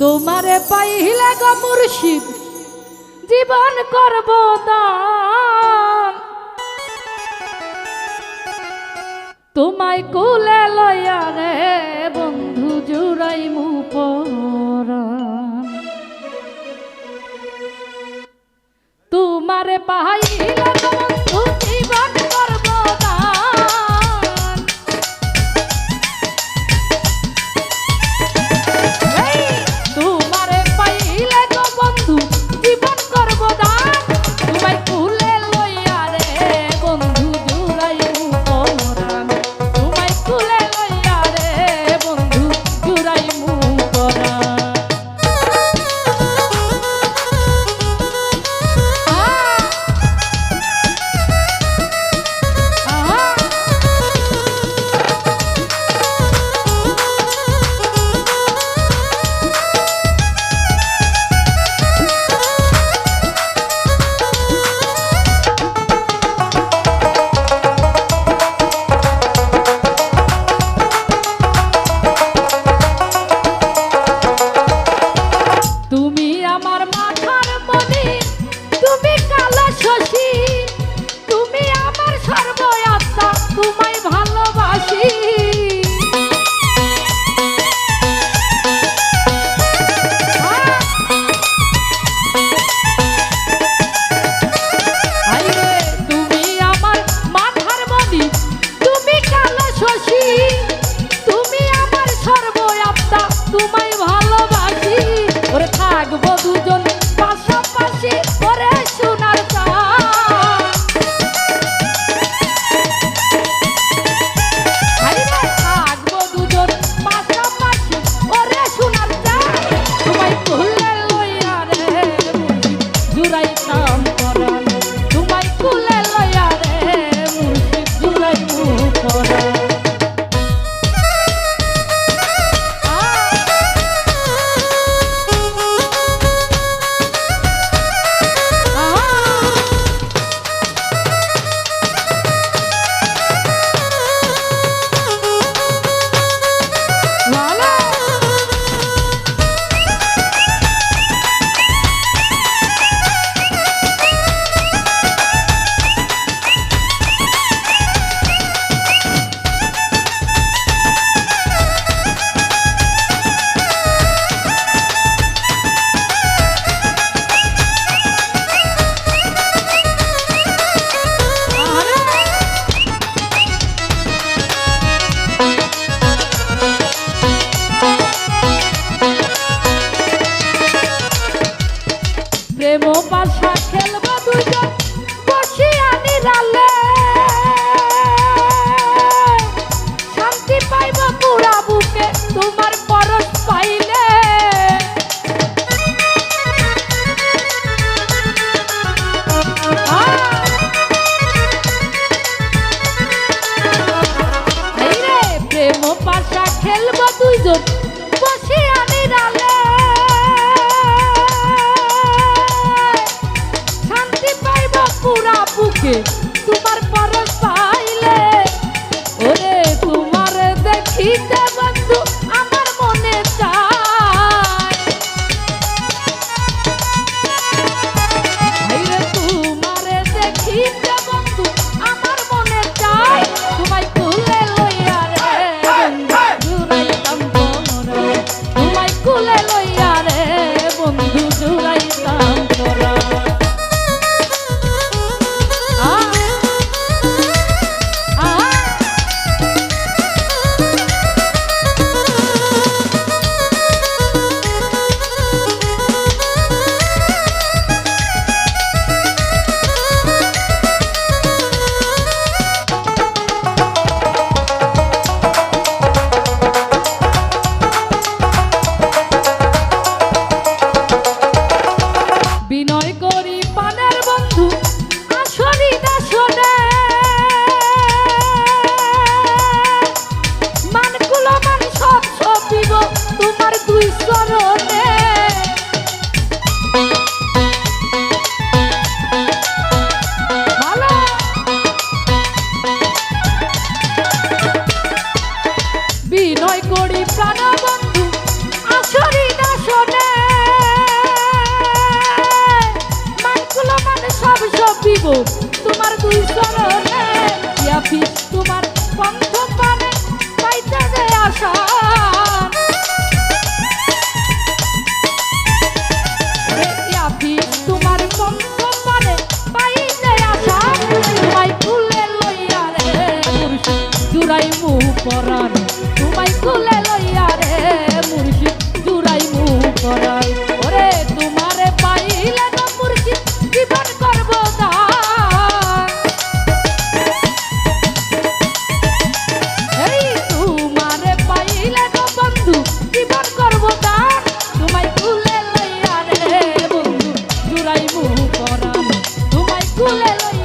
তোমারে পাইলে গো মুর্শিদ, জীবন করব দান। তোমায় কুলে লয়া রে বন্ধু, জুড়াই মু তোমারে পাইলে তোমায় ভালোবাসি। ওরে থাকব দুজন সাফি তোমার বন্ধ পানে পাইতে যে আশা। তোমার বন্ধ পানে তোমায় তুলে লইয়া রে, মুর্শিদ। 出来了。